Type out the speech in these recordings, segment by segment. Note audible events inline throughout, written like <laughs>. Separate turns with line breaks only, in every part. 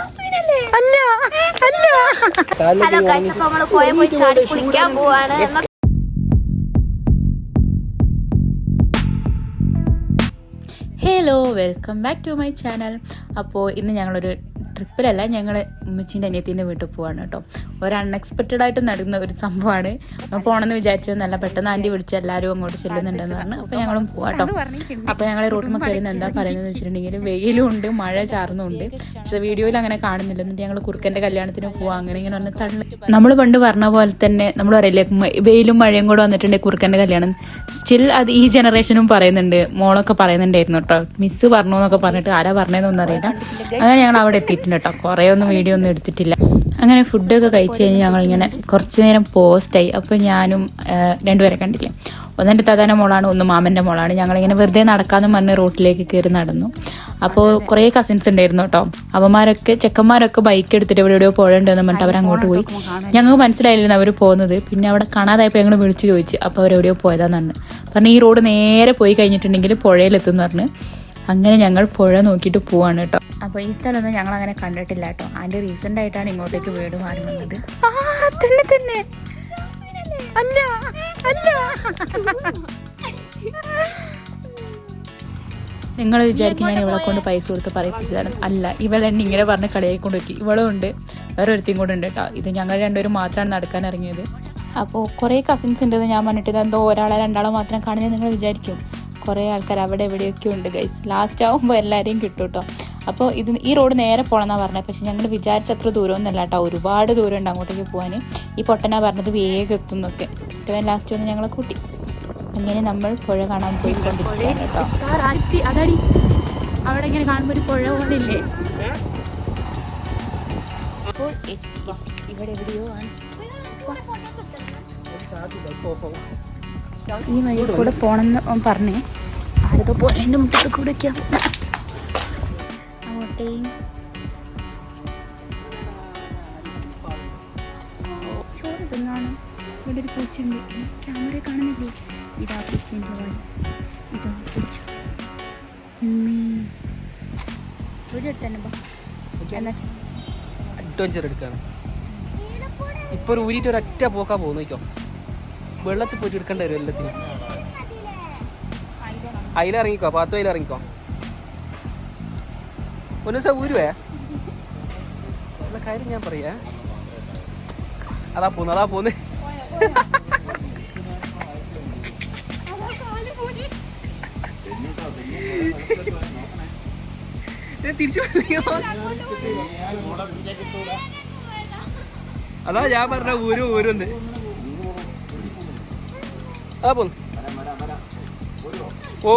അല്ല അല്ല.
Hello guys അപ്പൊ നമ്മൾ പോയ പോയി ചാടി കുളിക്കാൻ പോവാണ്.
Hello welcome back to my channel അപ്പോൾ ഇന്ന് ഞങ്ങളൊരു ട്രിപ്പിലല്ല ഞങ്ങൾ ഉമ്മച്ചീന്റെ അനിയത്തിന്റെ വീട്ടിൽ പോവാണ് കേട്ടോ. ഒരു അൺഎക്സ്പെക്റ്റഡ് ആയിട്ട് നടന്ന ഒരു സംഭവമാണ്. അപ്പോൾ പോകണമെന്ന് വിചാരിച്ചത് നല്ല പെട്ടെന്ന് ആന്റി വിളിച്ച് എല്ലാവരും അങ്ങോട്ട് ചെല്ലുന്നുണ്ടെന്ന് പറഞ്ഞു അപ്പോൾ ഞങ്ങളും പോവാട്ടോ അപ്പോൾ ഞങ്ങൾ റോട്ടിൽ കയറുന്ന എന്താ പറയുന്നത് വെച്ചിട്ടുണ്ടെങ്കിൽ വെയിലും ഉണ്ട് മഴ ചാർന്നുണ്ട് പക്ഷെ വീഡിയോയിൽ അങ്ങനെ കാണുന്നില്ല. എന്നിട്ട് ഞങ്ങൾ കുറുക്കന്റെ കല്യാണത്തിന് പോവാം. അങ്ങനെ ഇങ്ങനെ പറഞ്ഞ തള്ളി. നമ്മൾ പണ്ട് പറഞ്ഞ പോലെ തന്നെ നമ്മൾ പറയില്ലേ വെയിലും മഴയും കൂടെ വന്നിട്ടുണ്ട് കുറുക്കന്റെ കല്യാണം. സ്റ്റിൽ അത് ഈ ജനറേഷനും പറയുന്നുണ്ട്. മോളൊക്കെ പറയുന്നുണ്ടായിരുന്നു കേട്ടോ. മിസ്സ് പറഞ്ഞു എന്നൊക്കെ പറഞ്ഞിട്ട് ആരാ പറഞ്ഞതെന്നൊന്നും അറിയില്ല. അങ്ങനെ ഞങ്ങൾ അവിടെ എത്തിയിട്ടുണ്ട്. കേട്ടോ. കുറേ ഒന്നും വീഡിയോ ഒന്നും എടുത്തിട്ടില്ല. അങ്ങനെ ഫുഡൊക്കെ കഴിച്ച് കഴിഞ്ഞ് ഞങ്ങളിങ്ങനെ കുറച്ച് നേരം പോസ്റ്റായി അപ്പോൾ ഞാനും രണ്ടുപേരെ കണ്ടില്ലേ? ഒന്നെന്റെ തതാന മോളാണ് ഒന്ന് മാമന്റെ മോളാണ്. ഞങ്ങളിങ്ങനെ വെറുതെ നടക്കാന്ന് പറഞ്ഞ് റോട്ടിലേക്ക് കയറി നടന്നു. അപ്പോൾ കുറേ കസിൻസ് ഉണ്ടായിരുന്നു കേട്ടോ. അവന്മാരൊക്കെ ചെക്കന്മാരൊക്കെ ബൈക്ക് എടുത്തിട്ട് എവിടെ എവിടെയോ പോഴേണ്ടെന്ന് പറഞ്ഞിട്ട് അവർ അങ്ങോട്ട് പോയി. ഞങ്ങൾക്ക് മനസ്സിലായില്ലായിരുന്നു അവർ പോകുന്നത്. പിന്നെ അവിടെ കാണാതായപ്പോൾ ഞങ്ങൾ വിളിച്ചു ചോദിച്ചു. അപ്പോൾ അവരെവിടെയോ പോയതാന്ന് പറഞ്ഞു. ഈ റോഡ് നേരെ പോയി കഴിഞ്ഞിട്ടുണ്ടെങ്കിൽ പുഴയിലെത്തും എന്ന് പറഞ്ഞ്. അങ്ങനെ ഞങ്ങൾ പുഴ നോക്കിയിട്ട് പോവാണ് കേട്ടോ. അപ്പോൾ ഈ സ്ഥലമൊന്നും ഞങ്ങൾ അങ്ങനെ കണ്ടിട്ടില്ല കേട്ടോ. അതിന്റെ റീസെന്റ് ആയിട്ടാണ് ഇങ്ങോട്ടേക്ക് വീട് മാറി വന്നത്. തന്നെ തന്നെ. അല്ല അല്ല. നിങ്ങൾ വിചാരിക്കും ഞാൻ ഇവളെ കൊണ്ട് പൈസ കൊടുത്ത് പറയിപ്പിച്ചതാണ്. അല്ല ഇവൾ എന്നെ ഇങ്ങനെ പറഞ്ഞ് കളിയായിക്കൊണ്ട് വയ്ക്കും ഇവളും ഉണ്ട്. വേറെ ഒരുത്തിയും കൂടെ ഉണ്ട് കേട്ടോ. ഇത് ഞങ്ങൾ രണ്ടുപേരും മാത്രമാണ് നടക്കാൻ ഇറങ്ങിയത്. അപ്പോൾ കുറേ കസിൻസ് ഉണ്ടെന്ന് ഞാൻ പറഞ്ഞിട്ട് എന്തോ ഒരാളെ രണ്ടാളോ മാത്രം കാണുന്നത് നിങ്ങൾ വിചാരിക്കും. കുറേ ആൾക്കാർ അവിടെ എവിടെയൊക്കെ ഉണ്ട് ഗൈസ് ലാസ്റ്റ് ആകുമ്പോൾ എല്ലാവരെയും കിട്ടും കേട്ടോ അപ്പോൾ ഇത് ഈ റോഡ് നേരെ പോകണമെന്നാണ് പറഞ്ഞത്. പക്ഷേ ഞങ്ങൾ വിചാരിച്ച അത്ര ദൂരമൊന്നുമല്ല കേട്ടോ. ഒരുപാട് ദൂരം ഉണ്ട് അങ്ങോട്ടേക്ക് പോകാൻ ഈ പൊട്ടനാ പറഞ്ഞത് വേഗം എത്തും എന്നൊക്കെ. ഇവൻ ലാസ്റ്റ് വന്ന് ഞങ്ങളെ കൂട്ടി. അങ്ങനെ നമ്മൾ പുഴ കാണാൻ പോയിക്കൊണ്ടിരിക്കുകയാണ് കേട്ടോ. അവിടെ ഇങ്ങനെ കാണുമ്പോൾ ഒരു പുഴ പോലെ ഇല്ലേ അപ്പോൾ എത്തി. ഇവിടെ എവിടെയോ ആണ്. ഈ വഴി കൂടെ പോണെന്ന് പറഞ്ഞേ. ആരതോ പോ എന്റെ മുറ്റത്ത് കൂടെ അങ്ങോട്ടേയും ചോറ് തിന്നാണ്. ഇവിടെ ഒരു പൂച്ചയുണ്ട്. ക്യാമറ കാണുന്നില്ലേ? ഇതാ പൂച്ചേന്റെ വായി ഇതാ പൂച്ച.
അഡ്വഞ്ചർ എടുക്കാണ്. ഇപ്പൊ ഒരു ഊരിട്ട് ഒരൊറ്റ പോക്കാ പോകുന്നു വെള്ളത്തിൽ പോയിട്ട് എടുക്കേണ്ടി വരും എല്ലാത്തിനും. അതിൽ ഇറങ്ങിക്കോ പാത്തു അതിൽ ഇറങ്ങിക്കോ ഒരു ദിവസം ഊരുവേ. കാര്യം ഞാൻ പറയാ. അതാ പോന്ന് അതാ പോന്ന്? അതാ ഞാൻ പറഞ്ഞ ഊരും ഊരുണ്ട് അതാ പോന്ന്. ഓ.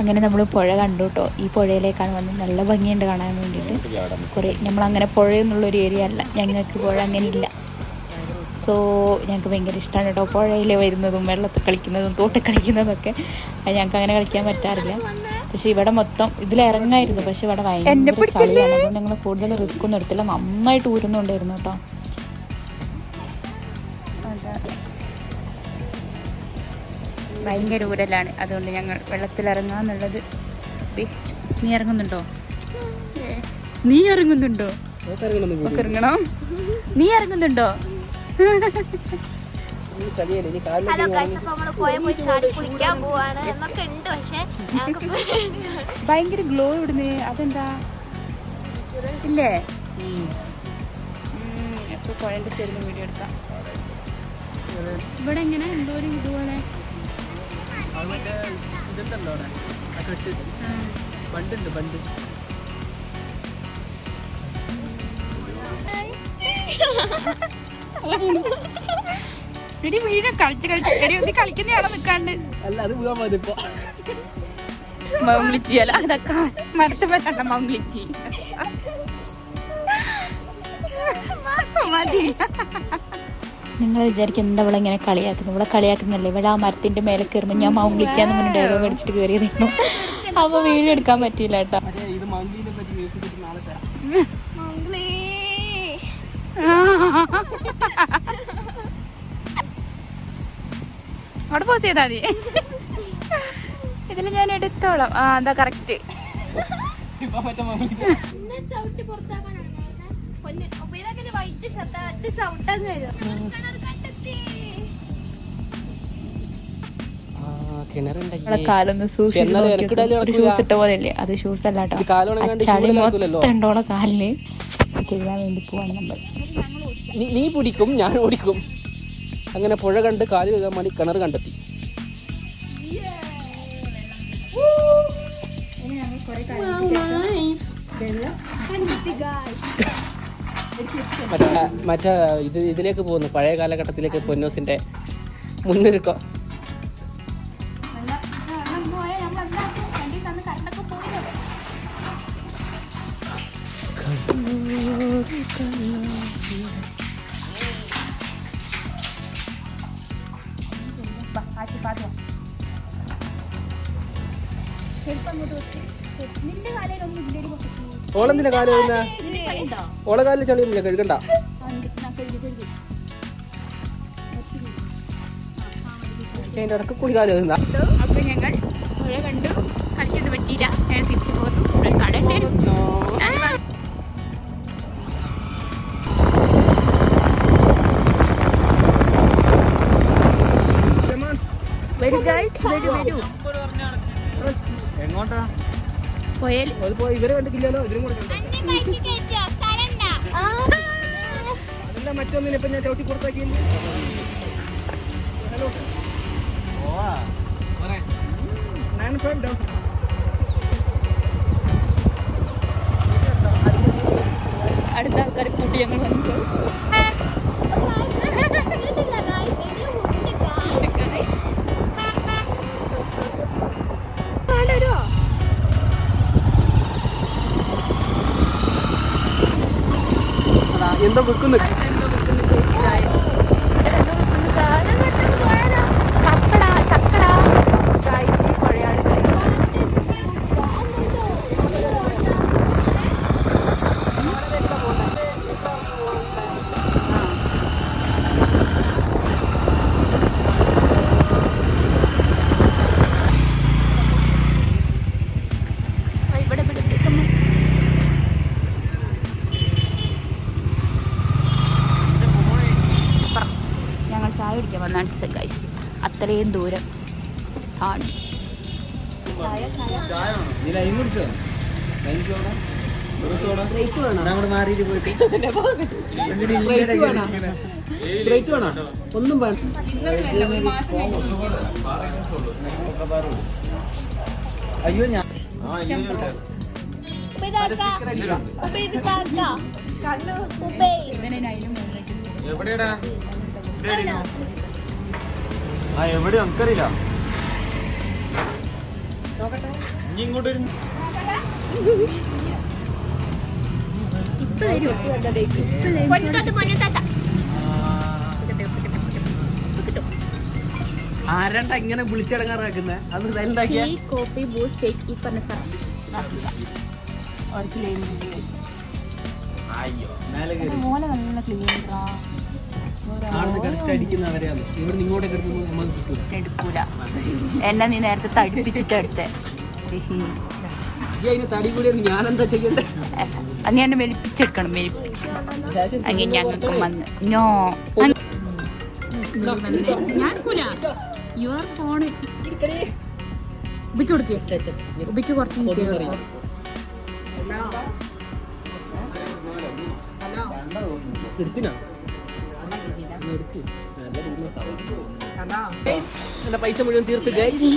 അങ്ങനെ നമ്മൾ പുഴ കണ്ടു കേട്ടോ ഈ പുഴയിലേക്കാണ് വന്നത്. നല്ല ഭംഗിയുണ്ട് കാണാൻ വേണ്ടിയിട്ട്. കുറേ നമ്മളങ്ങനെ പുഴയെന്നുള്ള ഒരു ഏരിയ അല്ല. ഞങ്ങൾക്ക് പുഴ അങ്ങനെ ഇല്ല. സോ ഞങ്ങൾക്ക് ഭയങ്കര ഇഷ്ടമാണ് കേട്ടോ പുഴയിൽ വരുന്നതും വെള്ളത്തിൽ കളിക്കുന്നതും തോട്ടിൽ കളിക്കുന്നതൊക്കെ. അത് ഞങ്ങൾക്ക് അങ്ങനെ കളിക്കാൻ പറ്റാറില്ല. പക്ഷെ ഇവിടെ മൊത്തം ഇതിലിറങ്ങായിരുന്നു. പക്ഷെ ഇവിടെ ഭയങ്കര ചളിയാണ്. അതുകൊണ്ട് ഞങ്ങൾ കൂടുതൽ റിസ്ക് ഒന്നും എടുത്തില്ല. നന്നായിട്ട് ഊരുന്നുണ്ടായിരുന്നു കേട്ടോ ഭയങ്കര ഊരലാണ്. അതുകൊണ്ട് ഞങ്ങൾ വെള്ളത്തിലിറങ്ങാന്നുള്ളത് ബെസ്റ്റ് നീ ഇറങ്ങുന്നുണ്ടോ? നീ ഇറങ്ങുന്നുണ്ടോ? ഇറങ്ങണോ. നീ ഇറങ്ങുന്നുണ്ടോ?
ഹലോ ഗൈസ് അപ്പൊ നമ്മൾ പോയ പോയി ചാടി കുളിക്കാൻ പോവാണ്. എന്നൊക്കെ ഉണ്ട് പക്ഷെ <laughs>
ഭയങ്കര ഗ്ലോ ഇടുന്നേ അതെന്താ? ഇല്ലേ? എപ്പോ പോയാലും ചെറിയ വീഡിയോ എടുക്കാം. ഇവിടെ എങ്ങനെ? എന്തോ ഒരു ഇതുപോലെ
അത് മറ്റേ ഇതുണ്ടല്ലോ അവിടെ. ആ കെട്ട്. ബണ്ടുണ്ട് ബണ്ട്.
ഇടി വീട് കളിച്ച് കളിച്ച്. എടി ഒന്ന് കളിക്കുന്ന ആളെ നിൽക്കാണ്ട്
അല്ല അത് പോകാൻ മതി ഇപ്പൊ.
മൗംലിച്ചി അല്ല അതൊക്കെ മരത്ത് പറ്റണ്ട മൗംലിച്ചി മതി. നിങ്ങൾ വിചാരിക്കും എന്താ ഇവിടെ ഇങ്ങനെ കളിയാക്കുന്നത്? ഇവിടെ കളിയാക്കുന്നല്ലേ ഇവിടെ ആ മരത്തിന്റെ മേലെ കയറുമ്പോൾ ഞാൻ മൗംലിക്കാന്ന് പറഞ്ഞ ഡയലോഗ് അടിച്ചിട്ട് കയറിയതായിരുന്നു അപ്പൊ വീഡിയോ എടുക്കാൻ പറ്റിയില്ല കേട്ടോ. അവിടെ പോസ് ചെയ്താൽ മതി. ഇതിൽ ഞാൻ എടുത്തോളാം. ആ അതാ കറക്റ്റ്
ഇപ്പൊ മറ്റേ മമ്മി
ഇന്നെ ചവിട്ടി പുറത്താക്കാനാണ്. പൊന്ന്. വൈറ്റ് ഷർട്ട് അത് ചവിട്ടാൻ
കാലൊന്ന് സൂക്ഷിച്ച് ഷൂസ് ഇട്ട പോലെയല്ലേ? അത് ഷൂസ് അല്ല കേട്ടോ. ചളി. മൊത്തം ഉണ്ടോളെ കാലിന് കഴുകാൻ വേണ്ടി പോവാണ് നമ്മൾ.
നീ പിടിക്കും ഞാൻ ഓടിക്കും. അങ്ങനെ പുഴ കണ്ട് കാൽ കഴുകാൻ വേണ്ടി കിണർ കണ്ടെത്തി. മറ്റേ മറ്റേ ഇത് ഇതിലേക്ക് പോകുന്നു. പഴയ കാലഘട്ടത്തിലേക്ക് പൊന്നൂസിന്റെ മുന്നൊരുക്കം.
നിന്റെ കാലയിലൊന്നും ഇല്ലടി
ഓളെന്തിനാ കാൽ വരുന്ന ഓളെ കാലിൽ ചളിയൊന്നുമില്ല കഴുകണ്ട. അതിന്റെ ഇടയ്ക്ക് കൂടി കാൽ
അപ്പൊ ഞങ്ങൾ പുഴ കണ്ടു. കളിച്ചത് പറ്റിയില്ല. ഞങ്ങൾ തിരിച്ചു പോകുന്നു. ഒരു കട ഉണ്ടായിരുന്നു വരൂ ഗൈസ് വരൂ വരൂ പോയാൽ
ഇവരെ കണ്ടിട്ടില്ലല്ലോ ഇവരും കൂടെ അതല്ല മറ്റൊന്നിനെ ഇപ്പൊ ഞാൻ ചവിട്ടി പുറത്താക്കിയില്ലേ ഹലോ. നയൻ ഫൈവ് ഡൗൺ
അടുത്ത ആൾക്കാർ കൂട്ടി ഞങ്ങൾ വന്നു.
എന്തോ വെക്കുന്നു
ചക്കട ചക്കട ഗൈസ് ഈ പുഴയാണ് guys. ആ, ഇവിടെ ഇവിടെ ഇവിടെ come on. പറ. ഞങ്ങൾ ചായ കുടിക്കാൻ വന്നാണ് ഗൈസ് അത്രയും ദൂരം ആണ്
നീ ലൈം കുടിച്ചോ ലൈം സോഡ ഒരു സോഡ അങ്ങോട്ട് മാറിയിട്ട് പോയിട്ട് എന്നിട്ട് ഗൈസ് അത്രയും
ദൂരം. ആണ്. ഒന്നും വേണ്ട
അയ്യോ ഞാൻ എവിടെയാടാ? ആ എവിടെ നമുക്കറിയില്ല ഇനി ഇങ്ങോട്ട് വരും.
ആരണ്ട ഇങ്ങനെ വിളിച്ചടങ്ങാറാക്കുന്നത് അത് സൈലന്റ് ആക്കിയ
കോഫി ബൂസ്റ്റ് ഷേക്ക് ഈ പറഞ്ഞ സാധനം
അയ്യോ
മോനെ നല്ല ക്ലീൻ
ആണെന്ന് കറക്റ്റ് അടിക്കുന്നവരെയാണ് ഇവിടെ ഇങ്ങോട്ടേക്ക് എടുക്കുമ്പോൾ നമുക്ക് കിട്ടും
എടുക്കൂല. എന്നെ നീ നേരത്തെ തടിപ്പിച്ചിട്ട് എടുത്തേ.
അതിന് തടി കൂടിയാണ് ഞാൻ ചെയ്യണ്ടേ?
നീ എന്നെ മെലിപ്പിച്ചെടുക്കണം മെലിപ്പിച്ച്. അങ്ങനെ ഞങ്ങൾക്ക് വന്ന്. നോ. ഞാൻ കൂല യുവർ ഫോണ് ഉബിക്ക് കൊടുക്കേ. ഉബിക്ക് കുറച്ച്
എടുത്തിനാ? പൈസ മുഴുവൻ തീർത്ത് ഗൈസ്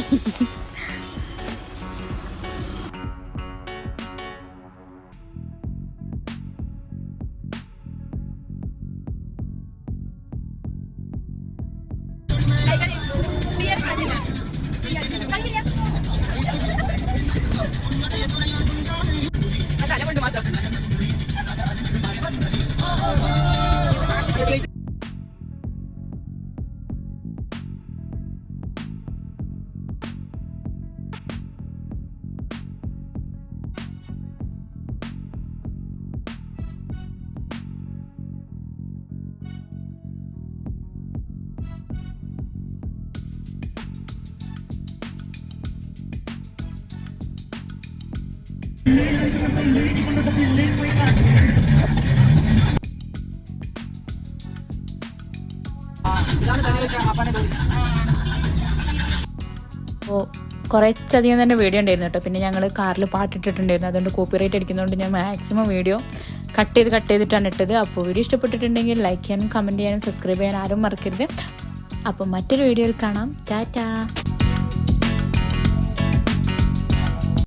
അപ്പോൾ കുറച്ചധികം തന്നെ വീഡിയോ ഉണ്ടായിരുന്നു കേട്ടോ. പിന്നെ ഞങ്ങൾ കാറിൽ പാട്ടിട്ടിട്ടുണ്ടായിരുന്നു. അതുകൊണ്ട് കോപ്പിറൈറ്റ് അടിക്കുന്നതുകൊണ്ട് ഞാൻ മാക്സിമം വീഡിയോ കട്ട് ചെയ്ത് കട്ട് ചെയ്തിട്ടാണ് ഇട്ടത്. അപ്പോൾ വീഡിയോ ഇഷ്ടപ്പെട്ടിട്ടുണ്ടെങ്കിൽ ലൈക്ക് ചെയ്യാനും കമന്റ് ചെയ്യാനും സബ്സ്ക്രൈബ് ചെയ്യാനും ആരും മറക്കരുത്. അപ്പോൾ മറ്റൊരു വീഡിയോയിൽ കാണാം. ടാറ്റാ.